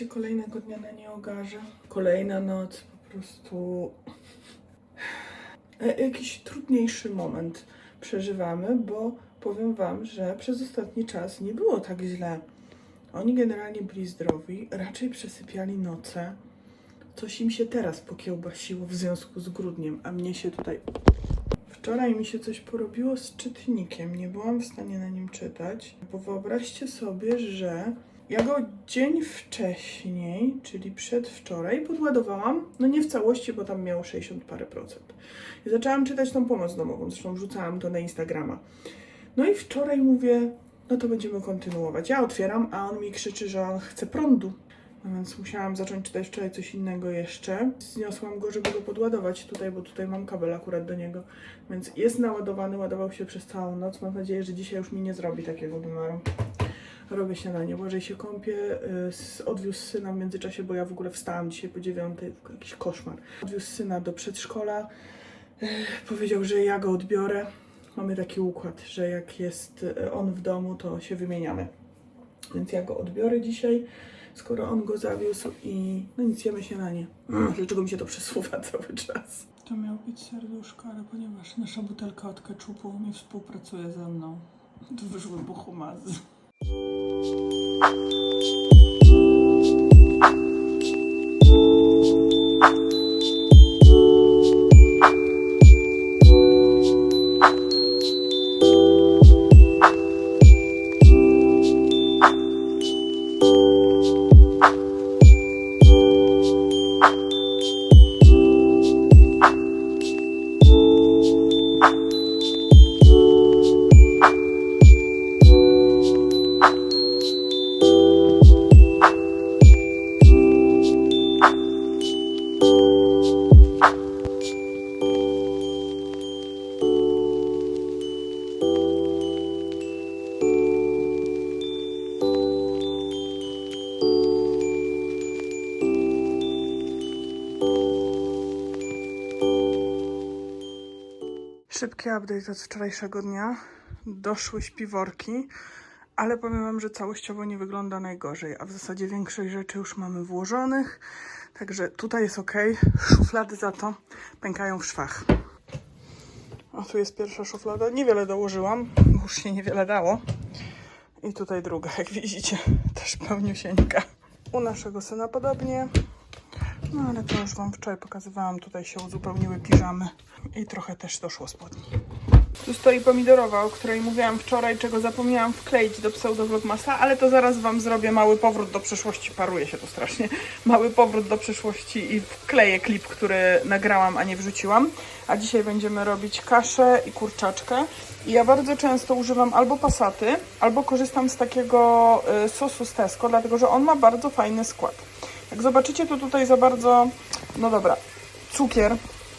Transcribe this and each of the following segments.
Słuchajcie, kolejnego dnia na nieogarze. Kolejna noc, po prostu e, jakiś trudniejszy moment przeżywamy, bo powiem Wam, że przez ostatni czas nie było tak źle. Oni generalnie byli zdrowi, raczej przesypiali noce. Coś im się teraz pokiełbasiło w związku z grudniem, a mnie się tutaj Wczoraj mi się coś porobiło z czytnikiem. Nie byłam w stanie na nim czytać, bo wyobraźcie sobie, że ja go dzień wcześniej, czyli przedwczoraj, podładowałam. No nie w całości, bo tam miało 60 parę procent. I zaczęłam czytać tą pomoc domową, zresztą wrzucałam to na Instagrama. No i wczoraj mówię, no to będziemy kontynuować. Ja otwieram, a on mi krzyczy, że on chce prądu. No więc musiałam zacząć czytać wczoraj coś innego jeszcze. Zniosłam go, żeby go podładować tutaj, bo tutaj mam kabel akurat do niego. Więc jest naładowany, ładował się przez całą noc. Mam nadzieję, że dzisiaj już mi nie zrobi takiego numeru. Robię śniadanie, Błażej się kąpie, y, odwiózł syna w międzyczasie, bo ja w ogóle wstałam dzisiaj po dziewiątej, jakiś koszmar. Odwiózł syna do przedszkola, y, powiedział, że ja go odbiorę. Mamy taki układ, że jak jest y, on w domu, to się wymieniamy. Więc ja go odbiorę dzisiaj, skoro on go zawiózł i no nic, jemy śniadanie. Dlaczego mi się to przesuwa cały czas? To miał być serduszko, ale ponieważ nasza butelka od keczupu nie współpracuje ze mną, to wyszły buchumazy. Thank you. Szybki update od wczorajszego dnia. Doszły śpiworki, ale powiem Wam, że całościowo nie wygląda najgorzej, a w zasadzie większość rzeczy już mamy włożonych, także tutaj jest ok. Szuflady za to pękają w szwach. O, tu jest pierwsza szuflada. Niewiele dołożyłam, bo już się niewiele dało. I tutaj druga, jak widzicie, też pełniusieńka. U naszego syna podobnie. No ale to już Wam wczoraj pokazywałam. Tutaj się uzupełniły piżamy i trochę też doszło spodni. Tu stoi pomidorowa, o której mówiłam wczoraj, czego zapomniałam wkleić do pseudovlogmasa, ale to zaraz Wam zrobię mały powrót do przeszłości. Paruje się to strasznie. Mały powrót do przeszłości i wkleję klip, który nagrałam, a nie wrzuciłam. A dzisiaj będziemy robić kaszę i kurczaczkę. I ja bardzo często używam albo pasaty, albo korzystam z takiego y, sosu z Tesco, dlatego że on ma bardzo fajny skład. Jak zobaczycie, to tutaj za bardzo, no dobra, cukier,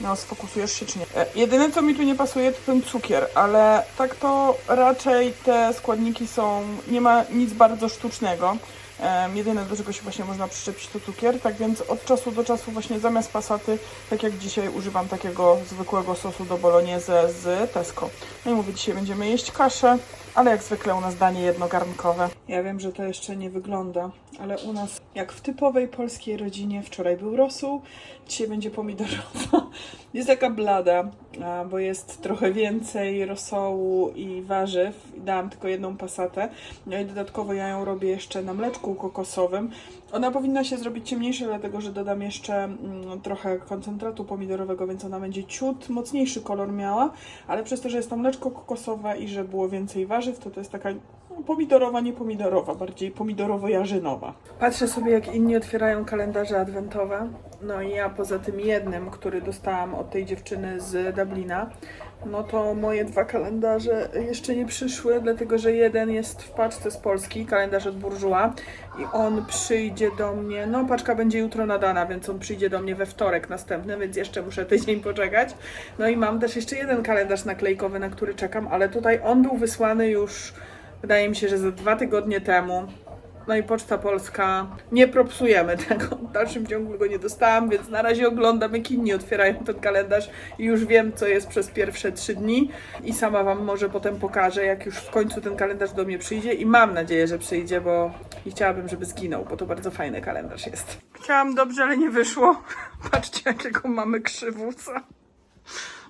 no sfokusujesz się czy nie. E, jedyne co mi tu nie pasuje to ten cukier, ale tak to raczej te składniki są, nie ma nic bardzo sztucznego. Em, jedyne do czego się właśnie można przyczepić to cukier, tak więc od czasu do czasu właśnie zamiast pasaty, tak jak dzisiaj używam takiego zwykłego sosu do bolognese z Tesco. No i mówię, dzisiaj będziemy jeść kaszę, ale jak zwykle u nas danie jednogarnkowe. Ja wiem, że to jeszcze nie wygląda, ale u nas jak w typowej polskiej rodzinie wczoraj był rosół, dzisiaj będzie pomidorowo. Jest taka blada, bo jest trochę więcej rosołu i warzyw. Dałam tylko jedną pasatę. No i dodatkowo ja ją robię jeszcze na mleczku kokosowym. Ona powinna się zrobić ciemniejsza, dlatego że dodam jeszcze mm, trochę koncentratu pomidorowego, więc ona będzie ciut mocniejszy kolor miała, ale przez to, że jest to mleczko kokosowe i że było więcej warzyw, to jest taka no, pomidorowa, nie pomidorowa, bardziej pomidorowo-jarzynowa. Patrzę sobie, jak inni otwierają kalendarze adwentowe. No i ja poza tym jednym, który dostałam od tej dziewczyny z Dublina, no to moje dwa kalendarze jeszcze nie przyszły, dlatego że jeden jest w paczce z Polski, kalendarz od Bourjois i on przyjdzie do mnie, no paczka będzie jutro nadana, więc on przyjdzie do mnie we wtorek następny, więc jeszcze muszę tydzień poczekać. No i mam też jeszcze jeden kalendarz naklejkowy, na który czekam, ale tutaj on był wysłany już, wydaje mi się, że za dwa tygodnie temu. No i Poczta Polska, nie propsujemy tego, w dalszym ciągu go nie dostałam, więc na razie oglądam jak inni otwierają ten kalendarz i już wiem co jest przez pierwsze trzy dni i sama Wam może potem pokażę, jak już w końcu ten kalendarz do mnie przyjdzie i mam nadzieję, że przyjdzie, bo nie chciałabym, żeby zginął, bo to bardzo fajny kalendarz jest. Chciałam dobrze, ale nie wyszło. Patrzcie jakiego mamy krzywusa.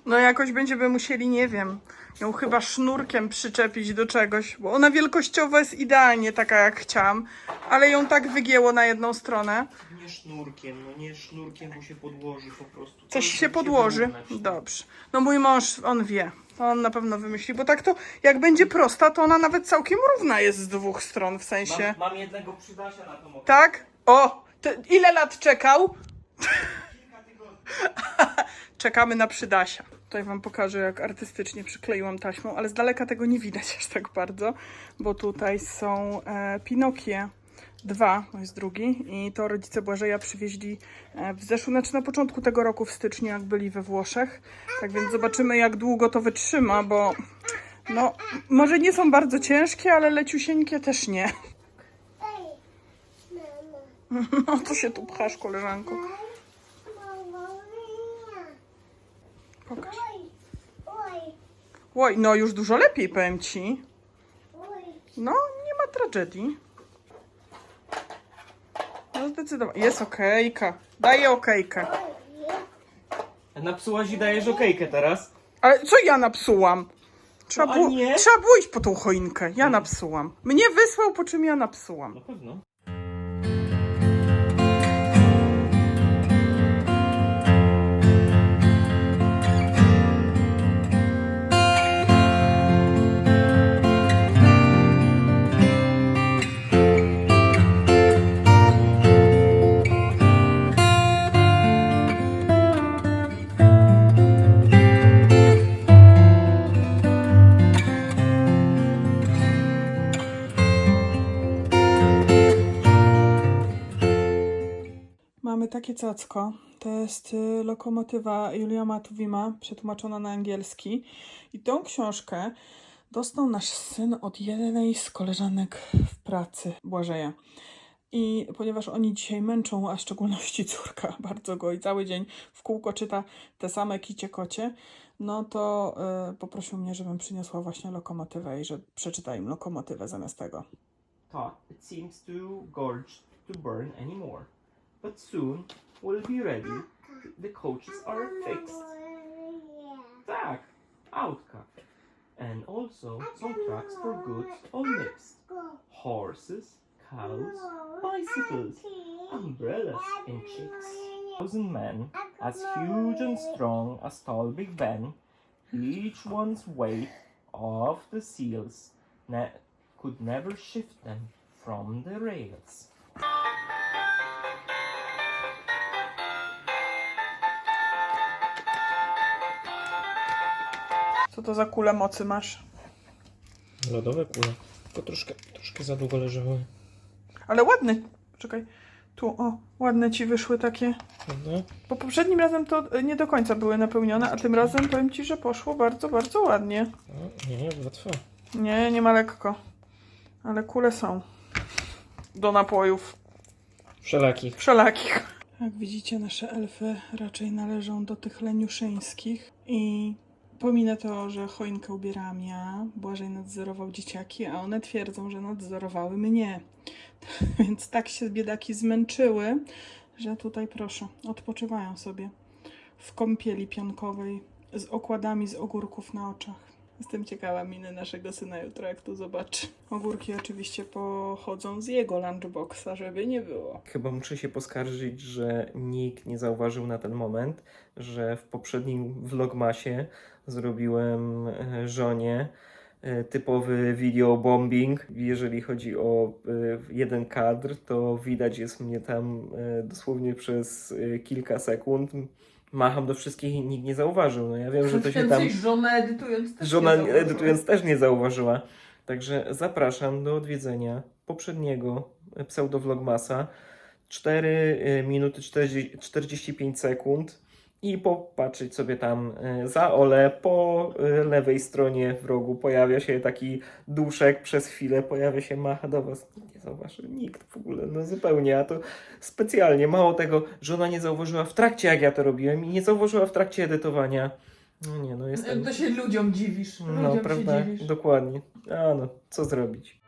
No jakoś będziemy musieli, nie wiem, ją chyba sznurkiem przyczepić do czegoś, bo ona wielkościowo jest idealnie taka jak chciałam, ale ją tak wygięło na jedną stronę. Nie sznurkiem, no nie sznurkiem mu się podłoży po prostu. Coś To się musi podłoży. wyrównać. Dobrze. No mój mąż, on wie. On na pewno wymyśli, bo tak to jak będzie prosta, to ona nawet całkiem równa jest z dwóch stron, w sensie. Mam, mam jednego przydasia na okiem. Tak? O! Ile lat czekał? Czekamy na przydasia. Tutaj wam pokażę, jak artystycznie przykleiłam taśmą, ale z daleka tego nie widać aż tak bardzo, bo tutaj są e, Pinokie. Dwa, to jest drugi i to rodzice Błażeja przywieźli e, w zeszłym, znaczy na początku tego roku w styczniu, jak byli we Włoszech. Tak więc zobaczymy, jak długo to wytrzyma, bo no, może nie są bardzo ciężkie, ale leciusieńkie też nie. No, co się tu pchasz, koleżanko? Oj, no już dużo lepiej, powiem ci. No, nie ma tragedii. No zdecydowanie. Jest okejka. Daję okejkę. Napsułaś i dajesz okejkę teraz. Ale co ja napsułam? Trzeba, No, a było, nie? trzeba było iść po tą choinkę. Ja napsułam. Mnie wysłał, po czym ja napsułam. Na pewno. Takie cacko. To jest y, lokomotywa Julia Matuwima, przetłumaczona na angielski. I tą książkę dostał nasz syn od jednej z koleżanek w pracy Błażeja. I ponieważ oni dzisiaj męczą, a w szczególności córka bardzo go i cały dzień w kółko czyta te same kicie kocie, no to y, poprosił mnie, żebym przyniosła właśnie lokomotywę i że przeczyta im lokomotywę zamiast tego. It seems too gorge to burn anymore. But soon we'll be ready. The coaches are fixed. Tak, Autka. And also some trucks for goods all mixed. Horses, cows, bicycles, umbrellas and chicks. Thousand men, as huge and strong as tall Big Ben, each one's weight of the seals ne- could never shift them from the rails. Co to za kule mocy masz? Lodowe kule. Tylko troszkę, troszkę za długo leżały. Ale ładne. Czekaj. Tu, o, ładne ci wyszły takie. Prawda? Bo poprzednim razem to y, nie do końca były napełnione, a tym razem powiem ci, że poszło bardzo, bardzo ładnie. No, nie, nie, łatwo. Nie, nie ma lekko. Ale kule są. Do napojów. Wszelakich. Wszelakich. Jak widzicie, nasze elfy raczej należą do tych leniuszyńskich. I pominę to, że choinkę ubierałam ja, Błażej nadzorował dzieciaki, a one twierdzą, że nadzorowały mnie. Więc tak się biedaki zmęczyły, że tutaj proszę, odpoczywają sobie w kąpieli pionkowej z okładami z ogórków na oczach. Jestem ciekawa miny naszego syna jutro, jak to zobaczy. Ogórki oczywiście pochodzą z jego lunchboxa, żeby nie było. Chyba muszę się poskarżyć, że nikt nie zauważył na ten moment, że w poprzednim vlogmasie zrobiłem e, żonie e, typowy video bombing. Jeżeli chodzi o e, jeden kadr, to widać jest mnie tam dosłownie przez kilka sekund. Macham do wszystkich i nikt nie zauważył. No ja wiem, że to się tam... żona edytując też Żona nie zauważyła. edytując też nie zauważyła. Także zapraszam do odwiedzenia poprzedniego pseudovlogmasa. 4 minuty 40, 45 sekund. I popatrzeć sobie tam e, za Ole. Po e, lewej stronie w rogu pojawia się taki duszek, przez chwilę pojawia się, macha do was. Nie zauważy nikt w ogóle, no zupełnie, a to specjalnie. Mało tego, że ona nie zauważyła w trakcie, jak ja to robiłem i nie zauważyła w trakcie edytowania. No nie, no jestem... To się ludziom dziwisz. No, prawda? Dokładnie. A no, co zrobić?